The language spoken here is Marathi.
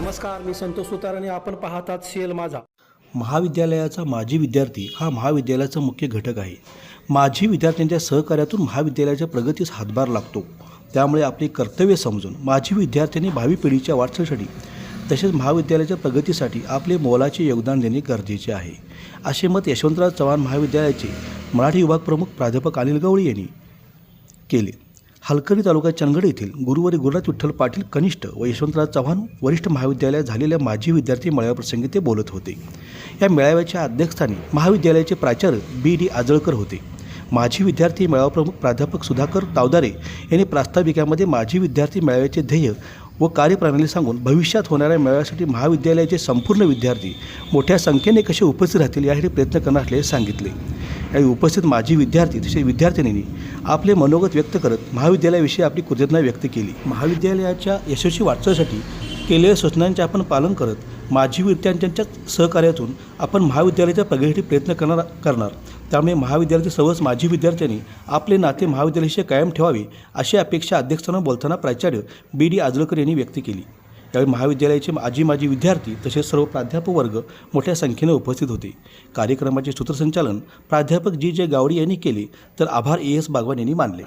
नमस्कार मी संतोष सुतार आणि आपण पाहतात सेल माझा. महाविद्यालयाचा माजी विद्यार्थी हा महाविद्यालयाचा मुख्य घटक आहे. माजी विद्यार्थ्यांच्या सहकार्यातून महाविद्यालयाच्या प्रगतीस हातभार लागतो. त्यामुळे आपले कर्तव्य समजून माजी विद्यार्थ्यांनी भावी पिढीच्या वाटचालीसाठी तसेच महाविद्यालयाच्या प्रगतीसाठी आपले मोलाचे योगदान देणे गरजेचे आहे. असे मत यशवंतराव चव्हाण महाविद्यालयाचे मराठी विभाग प्रमुख प्राध्यापक अनिल गवळी यांनी केले. हलकरी तालुका चंदगड येथील गुरुवारी गुरुनाथ विठ्ठल पाटील कनिष्ठ व यशवंतराव चव्हाण वरिष्ठ महाविद्यालयात झालेल्या माजी विद्यार्थी मेळाव्याप्रसंगी ते बोलत होते. या मेळाव्याच्या अध्यक्षस्थानी महाविद्यालयाचे प्राचार्य बी डी आजळकर होते. माजी विद्यार्थी मेळावा प्रमुख प्राध्यापक सुधाकर तावदारे यांनी प्रास्ताविकामध्ये माजी विद्यार्थी मेळाव्याचे ध्येय व कार्यप्रणाली सांगून भविष्यात होणाऱ्या मेळाव्यासाठी महाविद्यालयाचे संपूर्ण विद्यार्थी मोठ्या संख्येने कसे उपस्थित राहतील यासाठी प्रयत्न करणार असल्याचे सांगितले. यावेळी उपस्थित माजी विद्यार्थी तसेच विद्यार्थिनींनी आपले मनोगत व्यक्त करत महाविद्यालयाविषयी आपली कृतज्ञता व्यक्त केली. महाविद्यालयाच्या यशस्वी वाटचालीसाठी केलेल्या सूचनांचे आपण पालन करत माजी विद्यार्थ्यांच्या सहकार्यातून आपण महाविद्यालयाच्या प्रगतीसाठी प्रयत्न करणार करणार. त्यामुळे महाविद्यालयाचे सर्वच माजी विद्यार्थ्यांनी आपले नाते महाविद्यालयाशी कायम ठेवावे अशी अपेक्षा अध्यक्षांना बोलताना प्राचार्य बी डी आजलकर यांनी व्यक्त केली. यावेळी महाविद्यालयाचे माजी माजी विद्यार्थी तसेच सर्व प्राध्यापक वर्ग मोठ्या संख्येने उपस्थित होते. कार्यक्रमाचे सूत्रसंचालन प्राध्यापक जी जे गावडी यांनी केले तर आभार ए एस बागवान यांनी मानले.